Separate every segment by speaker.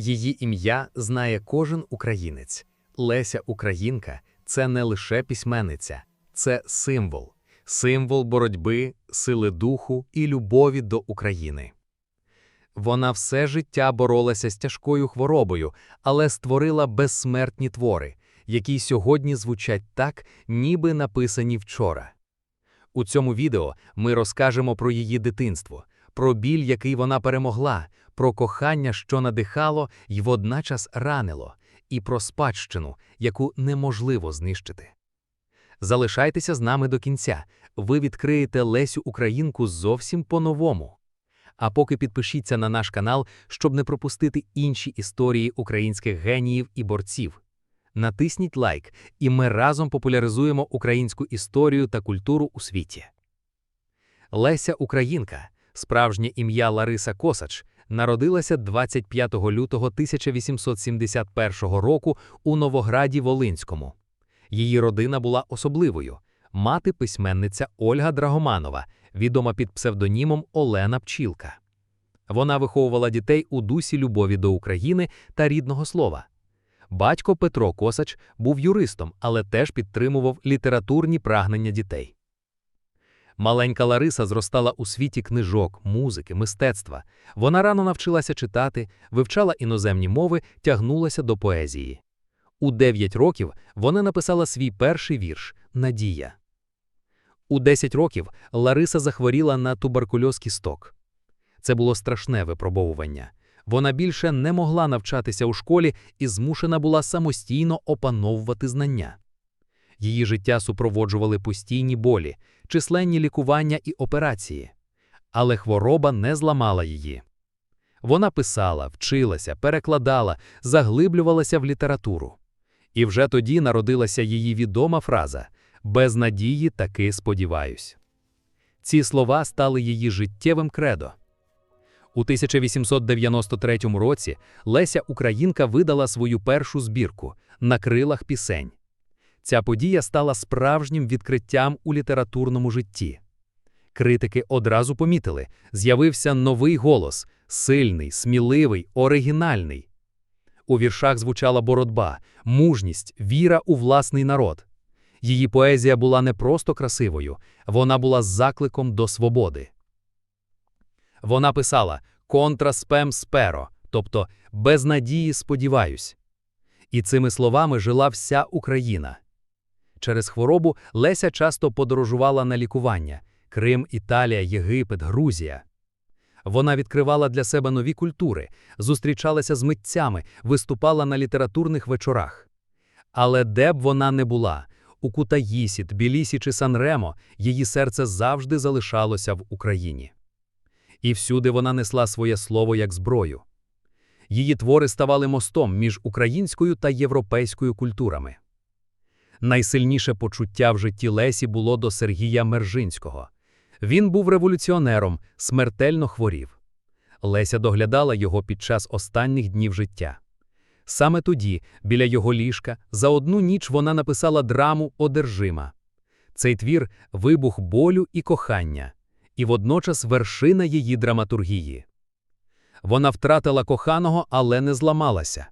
Speaker 1: Її ім'я знає кожен українець. Леся Українка це не лише письменниця, це символ, символ боротьби, сили духу і любові до України. Вона все життя боролася з тяжкою хворобою, але створила безсмертні твори, які сьогодні звучать так, ніби написані вчора. У цьому відео ми розкажемо про її дитинство, про біль, який вона перемогла, про кохання, що надихало й водночас ранило, і про спадщину, яку неможливо знищити. Залишайтеся з нами до кінця, ви відкриєте Лесю Українку зовсім по-новому. А поки підпишіться на наш канал, щоб не пропустити інші історії українських геніїв і борців. Натисніть лайк, і ми разом популяризуємо українську історію та культуру у світі. Леся Українка, справжнє ім'я Лариса Косач, народилася 25 лютого 1871 року у Новограді Волинському. Її родина була особливою. Мати письменниця Ольга Драгоманова, відома під псевдонімом Олена Пчілка. Вона виховувала дітей у дусі любові до України та рідного слова. Батько Петро Косач був юристом, але теж підтримував літературні прагнення дітей. Маленька Лариса зростала у світі книжок, музики, мистецтва. Вона рано навчилася читати, вивчала іноземні мови, тягнулася до поезії. У 9 років вона написала свій перший вірш Надія. У 10 років Лариса захворіла на туберкульоз кісток. Це було страшне випробовування. Вона більше не могла навчатися у школі і змушена була самостійно опановувати знання. Її життя супроводжували постійні болі, численні лікування і операції. Але хвороба не зламала її. Вона писала, вчилася, перекладала, заглиблювалася в літературу. І вже тоді народилася її відома фраза без надії таки сподіваюсь. Ці слова стали її життєвим кредо. У 1893 році Леся Українка видала свою першу збірку на крилах пісень. Ця подія стала справжнім відкриттям у літературному житті. Критики одразу помітили, з'явився новий голос сильний, сміливий, оригінальний. У віршах звучала боротьба, мужність, віра у власний народ. Її поезія була не просто красивою, вона була закликом до свободи. Вона писала контра спем сперо, тобто без надії сподіваюсь. І цими словами жила вся Україна. Через хворобу Леся часто подорожувала на лікування Крим, Італія, Єгипет, Грузія. Вона відкривала для себе нові культури, зустрічалася з митцями, виступала на літературних вечорах. Але де б вона не була, у Кутаїсі, Тбілісі чи Санремо, її серце завжди залишалося в Україні. І всюди вона несла своє слово як зброю. Її твори ставали мостом між українською та європейською культурами. Найсильніше почуття в житті Лесі було до Сергія Мержинського. Він був революціонером, смертельно хворів. Леся доглядала його під час останніх днів життя. Саме тоді, біля його ліжка, за одну ніч вона написала драму Одержима. Цей твір вибух болю і кохання, і водночас вершина її драматургії. Вона втратила коханого, але не зламалася.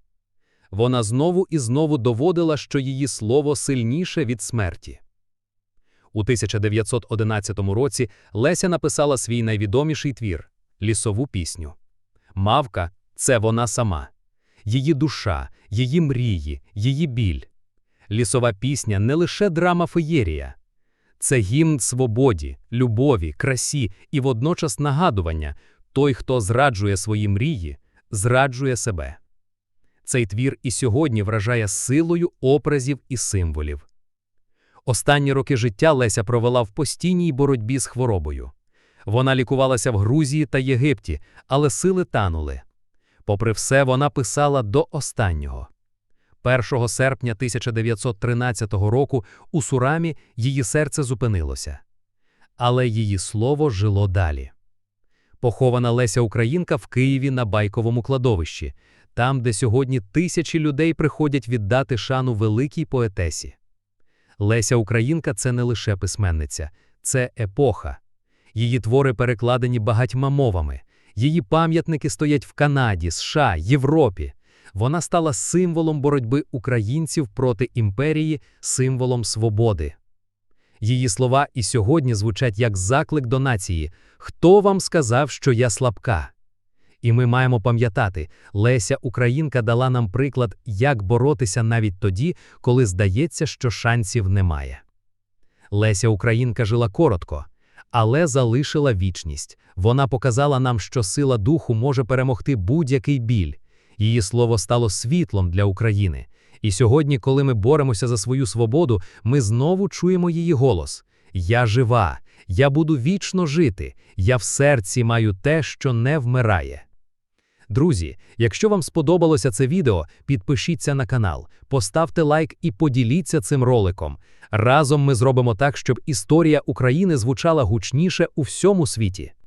Speaker 1: Вона знову і знову доводила, що її слово сильніше від смерті. У 1911 році Леся написала свій найвідоміший твір лісову пісню. Мавка це вона сама, її душа, її мрії, її біль. Лісова пісня не лише драма феєрія, це гімн свободі, любові, красі і водночас нагадування той, хто зраджує свої мрії, зраджує себе. Цей твір і сьогодні вражає силою образів і символів. Останні роки життя Леся провела в постійній боротьбі з хворобою. Вона лікувалася в Грузії та Єгипті, але сили танули. Попри все, вона писала до останнього. 1 серпня 1913 року у Сурамі її серце зупинилося. Але її слово жило далі. Похована Леся Українка в Києві на байковому кладовищі, там, де сьогодні тисячі людей приходять віддати шану великій поетесі. Леся Українка це не лише письменниця, це епоха. Її твори перекладені багатьма мовами, її пам'ятники стоять в Канаді, США, Європі. Вона стала символом боротьби українців проти імперії, символом свободи. Її слова і сьогодні звучать як заклик до нації Хто вам сказав, що я слабка? І ми маємо пам'ятати, Леся Українка дала нам приклад, як боротися навіть тоді, коли здається, що шансів немає. Леся Українка жила коротко, але залишила вічність. Вона показала нам, що сила духу може перемогти будь-який біль. Її слово стало світлом для України. І сьогодні, коли ми боремося за свою свободу, ми знову чуємо її голос: Я жива, я буду вічно жити, я в серці маю те, що не вмирає. Друзі, якщо вам сподобалося це відео, підпишіться на канал, поставте лайк і поділіться цим роликом. Разом ми зробимо так, щоб історія України звучала гучніше у всьому світі.